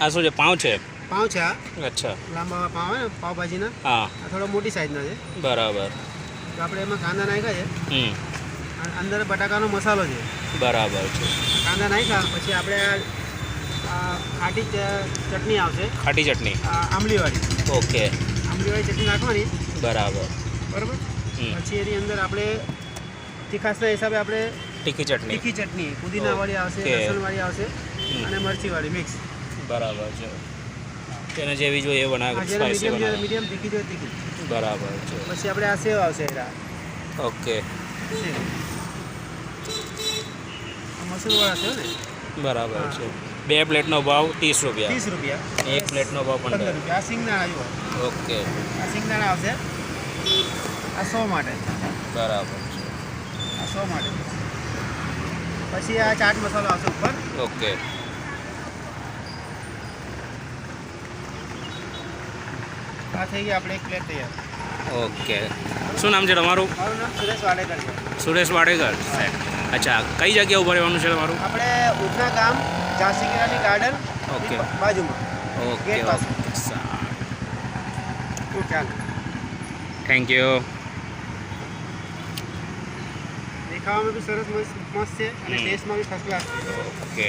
આ શું છે પાઉં છે? પાઉં છે આ અચ્છા. લાંબા પાઉં હોય ને પાવભાજીના હા. થોડો મોટી સાઈઝના છે. બરાબર. તો આપણે એમાં કાંદા નાખ્યા છે. અંદર બટાકાનો મસાલો છે. બરાબર છે. કાંદા નાખ્યા પછી આપણે ખાટી ચટણી આવશે. ખાટી ચટણી. આંબલીવાળી. ઓકે. આંબલીવાળી ચટણી નાખવાની. બરાબર. બરાબર? પછી એની અંદર આપણે તીખાસના હિસાબે આપણે તીખી ચટણી. તીખી ચટણી. પુદીનાવાળી આવશે. લસણવાળી આવશે. અને મરચીવાળી મિક્સ. બરાબર છે. તેને જેવી જોઈએ એ બનાવે સ્પાઈસી મીડિયમ બનાવે. મીડિયમ તીખી જોઈએ તીખી. બરાબર છે. પછી આપણે આ સેવ આવશે એરા ઓકે. મસૂરવાળા સેવ ને? બરાબર છે. બે પ્લેટનો ભાવ ત્રીસ રૂપિયા. ત્રીસ રૂપિયા. એક પ્લેટનો ભાવ પંદર. પંદર રૂપિયા. આ સિંગદાણા આવ્યો ઓકે. આ સિંગદાણા આવશે આ સો માટે. બરાબર છે. આ સો માટે. પછી આ ચાટ મસાલો આવશે ઉપર. ઓકે. આ થઈ ગઈ આપણે એક પ્લેટ તૈયાર. ઓકે. શું નામ છે તમારું? મારું નામ સુરેશ વાડેકર છે. સુરેશ વાડેકર. અચ્છા કઈ જગ્યા ઊભા રહેવાનું છે તમારું? આપણે ઉધના ગામ ઝાંસી કિરાની ગાર્ડન ઓકે. બાજુમાં. ઓકે ઓકે સારું. ચાલ. થેન્ક યુ દેખાવામાં બી સરસ મસ્ત છે અને. ટેસ્ટમાં બી ફર્સ્ટ ક્લાસ છે ઓકે